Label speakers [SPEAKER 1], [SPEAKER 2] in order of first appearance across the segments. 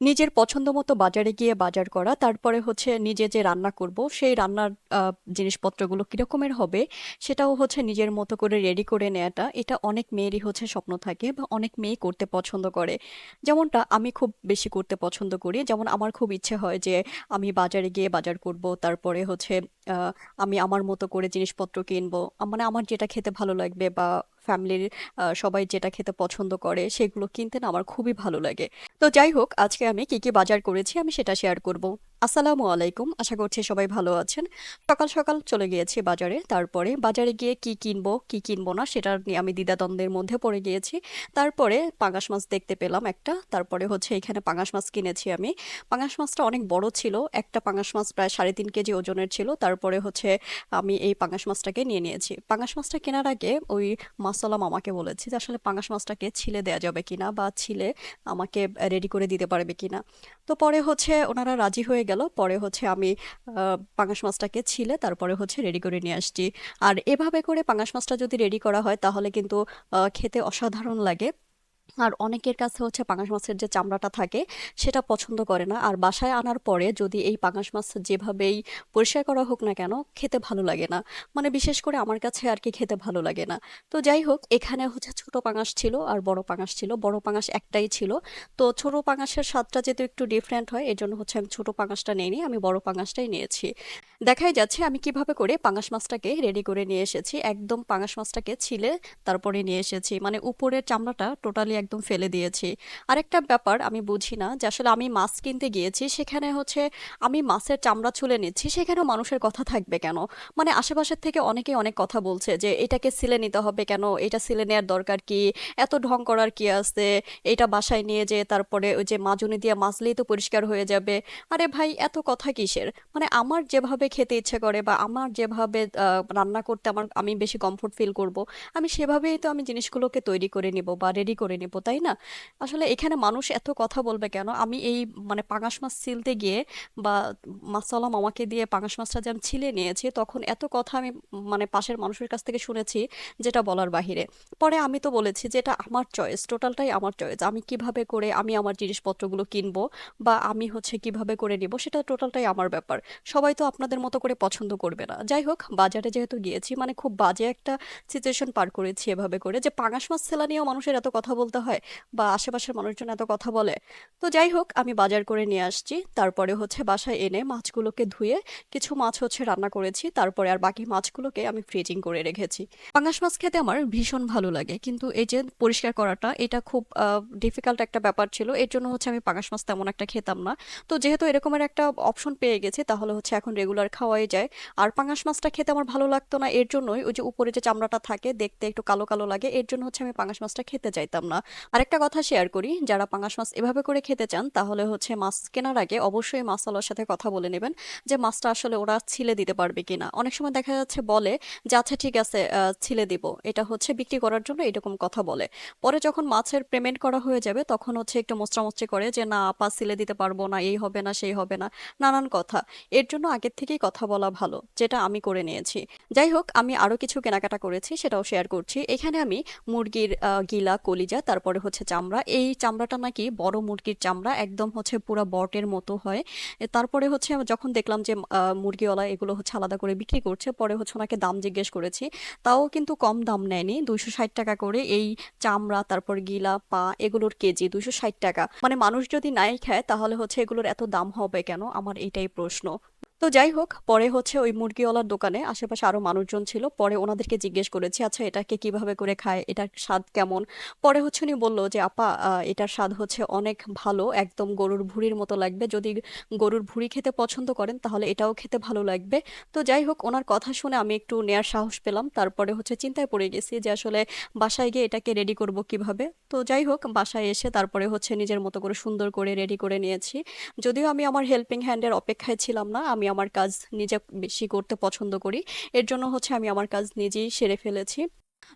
[SPEAKER 1] নিজের পছন্দ মতো বাজারে গিয়ে বাজার করা, তারপরে হচ্ছে নিজে যে রান্না করব, সেই রান্নার জিনিসপত্রগুলো কিরকমের হবে, সেটাও হচ্ছে নিজের মতো করে রেডি করে নেওয়াটা এটা অনেক মেয়েরই হচ্ছে স্বপ্ন থাকে বা অনেক মেয়ে করতে পছন্দ করে। যেমনটা আমি খুব বেশি করতে পছন্দ করি। যেমন আমার খুব ইচ্ছে হয় যে আমি বাজারে গিয়ে বাজার করব। তারপরে হচ্ছে আমি আমার মতো করে জিনিসপত্র কিনবো। মানে আমার যেটা খেতে ভালো লাগবে বা ফ্যামিলির সবাই যেটা খেতে পছন্দ করে, সেগুলো কিনতে না আমার খুবই ভালো লাগে। তো যাই হোক, আজকে আমি কি, কি বাজার করেছি আমি সেটা শেয়ার করব। আসসালামু আলাইকুম। আশা করছি সবাই ভালো আছেন। সকাল, সকাল চলে গিয়েছি বাজারে। তারপরে বাজারে গিয়ে কি কিনবো, কি কিনবো না সেটা নিয়ে আমি দ্বিধাদ্বন্দ্বের মধ্যে পড়ে গিয়েছি। তারপরে পাঙাশ মাছ দেখতে পেলাম একটা। তারপরে হচ্ছে এখানে পাঙাশ মাছ কিনেছি আমি। পাঙাশ মাছটা অনেক বড় ছিল। একটা পাঙাশ মাছ প্রায় ৩.৫ কেজি ওজনের ছিল। তারপরে হচ্ছে আমি এই পাঙাশ মাছটাকে নিয়ে নিয়েছি। পাঙাশ মাছটা কেনার আগে ওই মাছওয়ালা মামাকে বলেছি যে আসলে পাঙাশ মাছটাকে ছিলে দেওয়া যাবে কিনা বা ছিলে আমাকে রেডি করে দিতে পারবে কিনা। তো পরে হচ্ছে ওনারা রাজি হয়ে গেল। পরে হচ্ছে আমি পাঙাশ মাছটাকে ছিলে, তারপরে হচ্ছে রেডি করে নিয়ে আসছি। আর এভাবে করে পাঙাশ মাছটা যদি রেডি করা হয়, তাহলে কিন্তু খেতে অসাধারণ লাগে। আর অনেকের কাছে হচ্ছে পাঙাশ মাছের যে চামড়াটা থাকে সেটা পছন্দ করে না। আর বাসায় আনার পরে যদি এই পাঙাশ মাছ যেভাবেই পরিষ্কার করা হোক না কেন, খেতে ভালো লাগে না। মানে বিশেষ করে আমার কাছে আর কি খেতে ভালো লাগে না। তো যাই হোক, এখানে হচ্ছে ছোট পাঙাশ ছিল আর বড় পাঙাশ ছিল। বড় পাঙাশ একটাই ছিল। তো ছোট পাঙাশের স্বাদটা যেহেতু একটু ডিফারেন্ট হয়, এজন্য হচ্ছে আমি ছোট পাঙাশটা নেইনি। আমি বড় পাঙাশটাই নিয়েছি। দেখাই যাচ্ছে আমি কীভাবে করে পাঙাশ মাছটাকে রেডি করে নিয়ে এসেছি। একদম পাঙাশ মাছটাকে ছিলে তারপরে নিয়ে এসেছি। মানে উপরের চামড়াটা টোটালি একদম ফেলে দিয়েছি। আরেকটা ব্যাপার আমি বুঝি না যে আসলে আমি মাছ কিনতে গিয়েছি, সেখানে হচ্ছে আমি মাছের চামড়া ছুলে নিচ্ছি, সেখানেও মানুষের কথা থাকবে কেন? মানে আশেপাশের থেকে অনেকেই অনেক কথা বলছে যে এটাকে সিলে নিতে হবে কেন? এটা সিলে নেওয়ার দরকার কি? এত ঢং করার কি আছে? এটা বাসায় নিয়ে যেয়ে তারপরে ওই যে মাজনি দিয়ে মাজলেই তো পরিষ্কার হয়ে যাবে। আরে ভাই এত কথা কিসের? মানে আমার যেভাবে খেতে ইচ্ছে করে বা আমার যেভাবে রান্না করতে আমার আমি বেশি কমফোর্ট ফিল করব, আমি সেভাবেই তো আমি জিনিসগুলোকে তৈরি করে নিব বা রেডি করে নিব, তাই না? আসলে এখানে মানুষ এত কথা বলবে কেন? আমি এই মানে পাঙাশ মাছ ছিলতে গিয়ে বা মাছওয়ালা মামাকে দিয়ে পাঙাশ মাছটা যে আমি ছিলে নিয়েছি, তখন এত কথা আমি মানে পাশের মানুষের কাছ থেকে শুনেছি যেটা বলার বাহিরে। পরে আমি তো বলেছি যে এটা আমার চয়েস, টোটালটাই আমার চয়েস। আমি কীভাবে করে আমি আমার জিনিসপত্রগুলো কিনবো বা আমি হচ্ছে কীভাবে করে নিব সেটা টোটালটাই আমার ব্যাপার। সবাই তো আপনাদের মতো করে পছন্দ করবে না। যাই হোক, বাজারে যেহেতু গিয়েছি মানে খুব বাজে একটা সিচুয়েশন পার করেছি এভাবে করে যে পাঙাশ মাছ ছেলা নিয়েও মানুষের এত কথা বলতে হয় বা আশেপাশের মানুষজন এত কথা বলে। তো যাই হোক, আমি বাজার করে নিয়ে আসছি। তারপরে হচ্ছে বাসায় এনে মাছগুলোকে ধুয়ে কিছু মাছ হচ্ছে রান্না করেছি। তারপরে আর বাকি মাছগুলোকে আমি ফ্রিজিং করে রেখেছি। পাঙাশ মাছ খেতে আমার ভীষণ ভালো লাগে। কিন্তু এই যে পরিষ্কার করাটা এটা খুব ডিফিকাল্ট একটা ব্যাপার ছিল। এর জন্য হচ্ছে আমি পাঙাশ মাছ তেমন একটা খেতাম না। তো যেহেতু এরকমের একটা অপশন পেয়ে গেছি তাহলে হচ্ছে এখন রেগুলার খাওয়াই যায়। আর পাঙাশ মাছটা খেতে আমার ভালো লাগতো না এর জন্যই ওই যে উপরে যে চামড়াটা থাকে দেখতে একটু কালো, কালো লাগে। এর জন্য হচ্ছে আমি পাঙাশ মাছটা খেতে চাইতাম না। আরেকটা কথা শেয়ার করি, যারা পাঙাশ মাছ এভাবে করে খেতে চান তাহলে হচ্ছে মাছ কেনার আগে অবশ্যই মাছওয়ালার সাথে কথা বলে নেবেন যে মাছটা আসলে ওরা ছিলে দিতে পারবে কিনা। অনেক সময় দেখা যাচ্ছে বলে যে আচ্ছা ঠিক আছে ছিলে দিব। এটা হচ্ছে বিক্রি করার জন্য এরকম কথা বলে। পরে যখন মাছের পেমেন্ট করা হয়ে যাবে তখন হচ্ছে একটু মোচড়ামুচড়ি করে যে না আপা ছিলে দিতে পারব না, এই হবে না, সেই হবে না, নানান কথা। এর জন্য আগের থেকেই কথা বলা ভালো, যেটা আমি করে নিয়েছি। যাই হোক, আমি আরও কিছু কেনাকাটা করেছি সেটাও শেয়ার করছি। এখানে আমি মুরগির গিলা, কলিজা, তারপরে হচ্ছে চামড়া। এই চামড়াটা নাকি বড় মুরগির চামড়া, একদম হচ্ছে পুরা বটের মতো হয়। তারপরে হচ্ছে যখন দেখলাম যে মুরগিওয়ালা এগুলো হচ্ছে আলাদা করে বিক্রি করছে, পরে হচ্ছে ওনাকে দাম জিজ্ঞেস করেছি। তাও কিন্তু কম দাম নেয়নি। ৳২৬০ করে এই চামড়া, তারপর গিলা, পা এগুলোর কেজি ৳২৬০। মানে মানুষ যদি নাই খায় তাহলে হচ্ছে এগুলোর এত দাম হবে কেন? আমার এটাই প্রশ্ন। তো যাই হোক, পরে হচ্ছে ওই মুরগিওয়ালার দোকানে আশেপাশে আরও মানুষজন ছিল। পরে ওনাদেরকে জিজ্ঞেস করেছি, "আচ্ছা এটাকে কীভাবে করে খায়? এটার স্বাদ কেমন?" পরে হচ্ছে উনি বলল যে, "আপা এটার স্বাদ হচ্ছে অনেক ভালো। একদম গরুর ভুঁড়ির মতো লাগবে। যদি গরুর ভুঁড়ি খেতে পছন্দ করেন তাহলে এটাও খেতে ভালো লাগবে।" তো যাই হোক, ওনার কথা শুনে আমি একটু নেয়ার সাহস পেলাম। তারপরে হচ্ছে চিন্তায় পড়ে গেছি যে আসলে বাসায় গিয়ে এটাকে রেডি করব কীভাবে? তো যাই হোক, বাসায় এসে তারপরে হচ্ছে নিজের মতো করে সুন্দর করে রেডি করে নিয়েছি। যদিও আমি আমার হেল্পিং হ্যান্ডের অপেক্ষায় ছিলাম না। আমি আমার কাজ নিজে বেশি করতে পছন্দ করি। এর জন্য হচ্ছে আমি আমার কাজ নিজেই সেরে ফেলেছি।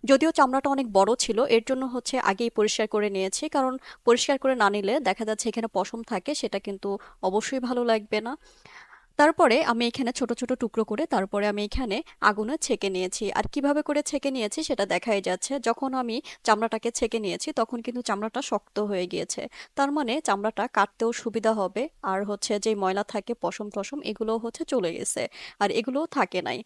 [SPEAKER 1] যদিও চামড়াটা অনেক বড় ছিল, এর জন্য হচ্ছে আগেই পরিষ্কার করে নিয়েছি। কারণ পরিষ্কার করে না নিলে দেখা যাচ্ছে এখানে পশম থাকে, সেটা কিন্তু অবশ্যই ভালো লাগবে না। তারপরে আমি এখানে ছোট ছোট টুকরো করে তারপরে আমি এখানে আগুনে ছেঁকে নিয়েছি। আর কীভাবে করে ছেঁকে নিয়েছি সেটা দেখাই যাচ্ছে। যখন আমি চামড়াটাকে ছেঁকে নিয়েছি তখন কিন্তু চামড়াটা শক্ত হয়ে গিয়েছে। তার মানে চামড়াটা কাটতেও সুবিধা হবে। আর হচ্ছে যে ময়লা থাকে পশম টশম এগুলো হচ্ছে চলে গেছে। আর এগুলোও থাকে নাই।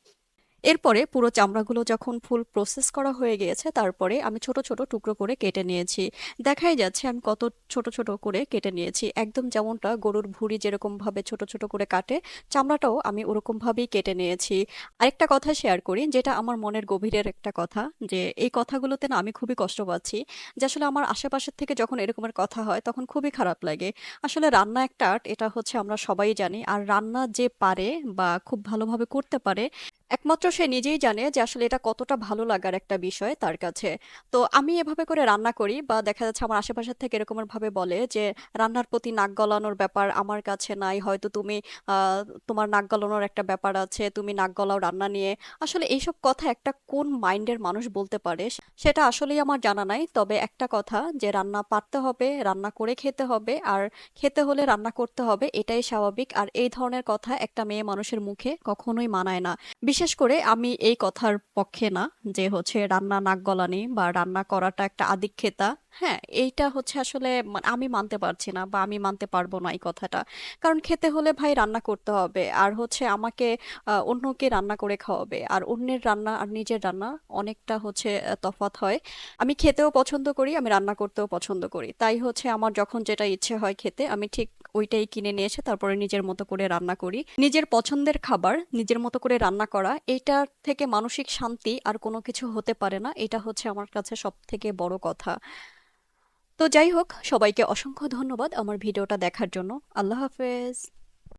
[SPEAKER 1] এরপরে পুরো চামড়াগুলো যখন ফুল প্রসেস করা হয়ে গিয়েছে, তারপরে আমি ছোট ছোট টুকরো করে কেটে নিয়েছি। দেখাই যাচ্ছে আমি কত ছোট ছোট করে কেটে নিয়েছি। একদম যেমনটা গরুর ভুঁড়ি যেরকমভাবে ছোট ছোট করে কাটে, চামড়াটাও আমি ওরকমভাবেই কেটে নিয়েছি। আরেকটা কথা শেয়ার করি, যেটা আমার মনের গভীরের একটা কথা, যে এই কথাগুলোতে না আমি খুবই কষ্ট পাচ্ছি, যে আসলে আমার আশেপাশের থেকে যখন এরকমের কথা হয়, তখন খুবই খারাপ লাগে। আসলে রান্না একটা আর্ট এটা হচ্ছে আমরা সবাই জানি, আর রান্না যে পারে বা খুব ভালোভাবে করতে পারে একমাত্র সে নিজেই জানে যে আসলে এটা কতটা ভালো লাগার একটা বিষয় তার কাছে। তো আমি এভাবে করে রান্না করি বা দেখা যাচ্ছে আমার আশেপাশের থেকে এরকম ভাবে বলে যে, রান্নার প্রতি নাক গলানোর ব্যাপার আমার কাছে নাই, হয়তো তুমি তোমার নাক গলানোর একটা ব্যাপার আছে, তুমি নাক গলাও রান্না নিয়ে। আসলে এইসব কথা একটা কোন মাইন্ডের মানুষ বলতে পারে সেটা আসলেই আমার জানা নাই। তবে একটা কথা যে, রান্না পারতে হবে, রান্না করে খেতে হবে, আর খেতে হলে রান্না করতে হবে, এটাই স্বাভাবিক। আর এই ধরনের কথা একটা মেয়ে মানুষের মুখে কখনোই মানায় না। বিশেষ করে আমি এই কথার পক্ষে না, যে হচ্ছে রান্না নাক গলানি বা রান্না করাটা একটা আদিক্ষেতা। হ্যাঁ এইটা হচ্ছে আসলে আমি মানতে পারছি না বা আমি মানতে পারব না এই কথাটা। কারণ খেতে হলে ভাই রান্না করতে হবে। আর হচ্ছে আমাকে অন্যকে রান্না করে খাওয়াবে। আর অন্যের রান্না আর নিজের রান্না অনেকটা হচ্ছে আহ, তফাৎ হয়। আমি খেতেও পছন্দ করি আমি রান্না করতেও পছন্দ করি। তাই হচ্ছে আমার যখন যেটা ইচ্ছে হয় খেতে আমি ঠিক ওইটাই কিনে নিয়ে এসে তারপরে নিজের মতো করে রান্না করি। নিজের পছন্দের খাবার নিজের মতো করে রান্না করা এইটার থেকে মানসিক শান্তি আর কোনো কিছু হতে পারে না। এটা হচ্ছে আমার কাছে সব থেকে বড় কথা। তো যাই হোক সবাইকে অসংখ্য ধন্যবাদ আমার ভিডিওটা দেখার জন্য। আল্লাহ হাফেজ।